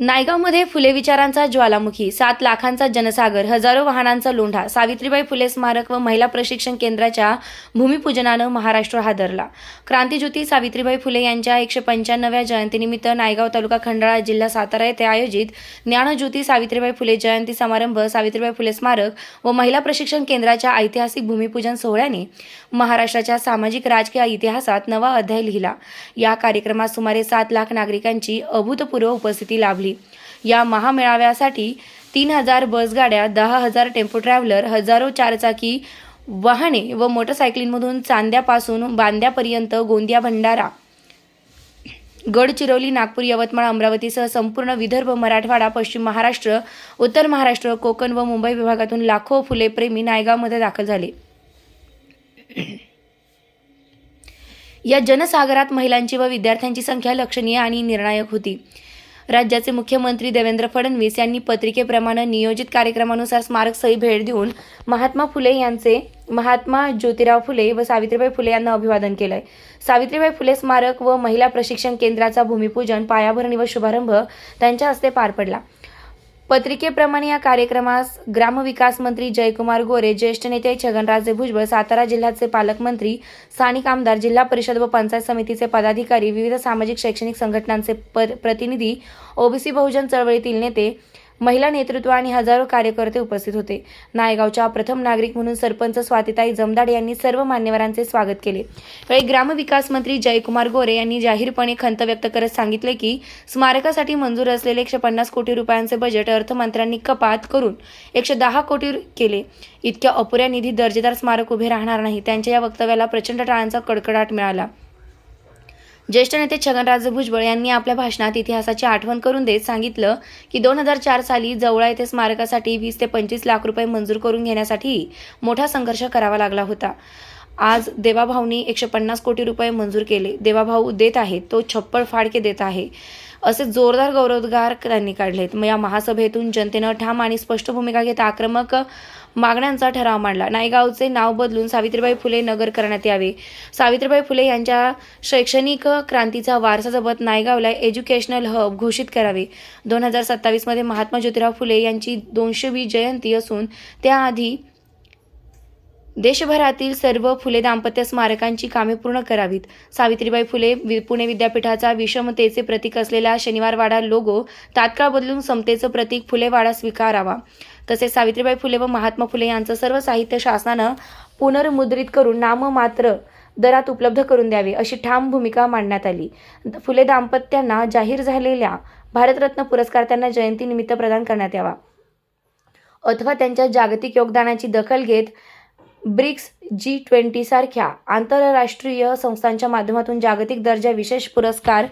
नायगावमध्ये फुले विचारांचा ज्वालामुखी सात लाखांचा जनसागर हजारो वाहनांचा लोंढा सावित्रीबाई फुले स्मारक व महिला प्रशिक्षण केंद्राच्या भूमिपूजनानं महाराष्ट्र हादरला. क्रांतीज्योती सावित्रीबाई फुले यांच्या एकशे पंच्याण्णव्या जयंतीनिमित्त नायगाव तालुका खंडाळा जिल्हा सातारा येथे आयोजित ज्ञानज्योती सावित्रीबाई फुले जयंती समारंभ सावित्रीबाई फुले स्मारक व महिला प्रशिक्षण केंद्राच्या ऐतिहासिक भूमिपूजन सोहळ्याने महाराष्ट्राच्या सामाजिक राजकीय इतिहासात नवा अध्याय लिहिला. या कार्यक्रमात सुमारे सात लाख नागरिकांची अभूतपूर्व उपस्थिती लाभली. या महामेळाव्यासाठी तीन हजार बसगाड्या दहा हजार टेम्पो ट्रॅव्हलर हजारो चारचाकी वाहने व मोटरसायकलींमधून चांद्यापासून बांद्यापर्यंत गोंदिया भंडारा. गडचिरोली नागपूर यवतमाळ अमरावतीसह संपूर्ण विदर्भ मराठवाडा पश्चिम महाराष्ट्र उत्तर महाराष्ट्र कोकण व मुंबई विभागातून लाखो फुले प्रेमी नायगावमध्ये दाखल झाले. या जनसागरात महिलांची व विद्यार्थ्यांची संख्या लक्षणीय आणि निर्णायक होती. राज्याचे मुख्यमंत्री देवेंद्र फडणवीस यांनी पत्रिकेप्रमाणे नियोजित कार्यक्रमानुसार स्मारक सही भेट देऊन महात्मा फुले यांचे महात्मा ज्योतिराव फुले व सावित्रीबाई फुले यांना अभिवादन केलंय. सावित्रीबाई फुले स्मारक व महिला प्रशिक्षण केंद्राचा भूमिपूजन पायाभरणी व शुभारंभ त्यांच्या हस्ते पार पडला. पत्रिकेप्रमाणे या कार्यक्रमास ग्रामविकास मंत्री जयकुमार गोरे ज्येष्ठ नेते छगनराजे भुजबळ सातारा जिल्ह्याचे पालकमंत्री स्थानिक आमदार जिल्हा परिषद व पंचायत समितीचे पदाधिकारी विविध सामाजिक शैक्षणिक संघटनांचे प्रतिनिधी ओबीसी बहुजन चळवळीतील नेते महिला नेतृत्व आणि हजारो कार्यकर्ते उपस्थित होते. नायगावच्या प्रथम नागरिक म्हणून सरपंच स्वातिताई जमदाड यांनी सर्व मान्यवरांचे स्वागत केले. यावेळी ग्रामविकास मंत्री जयकुमार गोरे यांनी जाहीरपणे खंत व्यक्त करत सांगितले की स्मारकासाठी मंजूर असलेले एकशे पन्नास कोटी रुपयांचे बजेट अर्थमंत्र्यांनी कपात करून एकशे दहा कोटी केले. इतक्या अपुऱ्या निधी दर्जेदार स्मारक उभे राहणार नाही. त्यांच्या या वक्तव्याला प्रचंड टाळांचा कडकडाट मिळाला. ज्येष्ठ नेते छगनराजे भुजबळ यांनी आपल्या भाषणात इतिहासाची आठवण करून देत सांगितलं की दोन हजार चार साली जवळा येथे स्मारकासाठी वीस ते पंचवीस लाख रुपये मंजूर करून घेण्यासाठी मोठा संघर्ष करावा लागला होता. आज देवाभाऊनी एकशे पन्नास कोटी रुपये मंजूर केले. देवाभाऊ देत आहे तो छप्पड फाडके देत आहे. असे जोरदार गौरवोद्गार त्यांनी काढलेत. मग या महासभेतून जनतेनं ठाम आणि स्पष्ट भूमिका घेत आक्रमक मागण्यांचा ठराव मांडला. नायगावचे नाव बदलून सावित्रीबाई फुले नगर करण्यात यावे. सावित्रीबाई फुले यांच्या शैक्षणिक क्रांतीचा वारसा जपत नायगावला एज्युकेशनल हब घोषित करावे. दोन हजार सत्तावीसमध्ये महात्मा ज्योतिराव फुले यांची दोनशेवी जयंती असून त्याआधी देशभरातील सर्व फुले दाम्पत्य स्मारकांची कामे पूर्ण करावीत. सावित्रीबाई फुले वि- पुणे विद्यापीठाचा विषमतेचे प्रतीक असलेला शनिवारवाडा लोगो तात्काळ बदलून समतेचं प्रतीक फुलेवाडा स्वीकारावा. तसेच सावित्रीबाई फुले व महात्मा फुले यांचं सर्व साहित्य शासनानं पुनर्मुद्रित करून नाममात्र दरात उपलब्ध करून द्यावे अशी ठाम भूमिका मांडण्यात आली. फुले दाम्पत्यांना जाहीर झालेल्या भारतरत्न पुरस्कार त्यांना जयंतीनिमित्त प्रदान करण्यात यावा. अथवा त्यांच्या जागतिक योगदानाची दखल घेत ब्रिक्स जी ट्वेंटी सारख्या आंतरराष्ट्रीय संस्थांच्या माध्यमातून जागतिक दर्जा विशेष पुरस्कार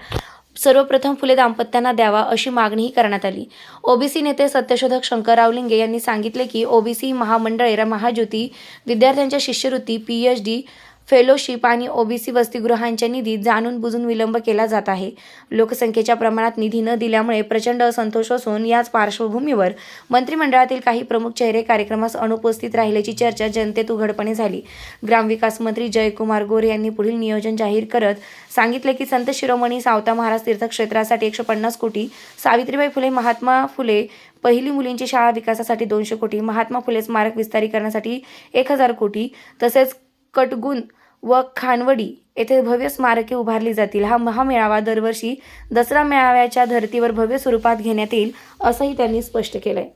सर्वप्रथम फुले दाम्पत्यांना द्यावा अशी मागणीही करण्यात आली. ओबीसी नेते सत्यशोधक शंकरराव लिंगे यांनी सांगितले की ओबीसी महामंडळे महाज्योती विद्यार्थ्यांच्या शिष्यवृत्ती पी एच डी फेलोशिप आणि ओबीसी वसतिगृहांच्या निधी जाणून बुजून विलंब केला जात आहे. लोकसंख्येच्या प्रमाणात निधी न दिल्यामुळे प्रचंड असंतोष असून याच पार्श्वभूमीवर मंत्रिमंडळातील काही प्रमुख चेहरे कार्यक्रमास अनुपस्थित राहिल्याची चर्चा जनतेत उघडपणे झाली. ग्रामविकास मंत्री जयकुमार गोरे यांनी पुढील नियोजन जाहीर करत सांगितले की संत शिरोमणी सावता महाराज तीर्थक्षेत्रासाठी एकशे पन्नास कोटी सावित्रीबाई फुले महात्मा फुले पहिली मुलींची शाळा विकासासाठी दोनशे कोटी महात्मा फुले स्मारक विस्तारीकरणासाठी एक हजार कोटी तसेच कटगुण व खानवडी येथे भव्य स्मारके उभारली जातील. हा महामेळावा दरवर्षी दसरा मेळाव्याच्या धर्तीवर भव्य स्वरूपात घेण्यात येईल असंही त्यांनी स्पष्ट केलंय.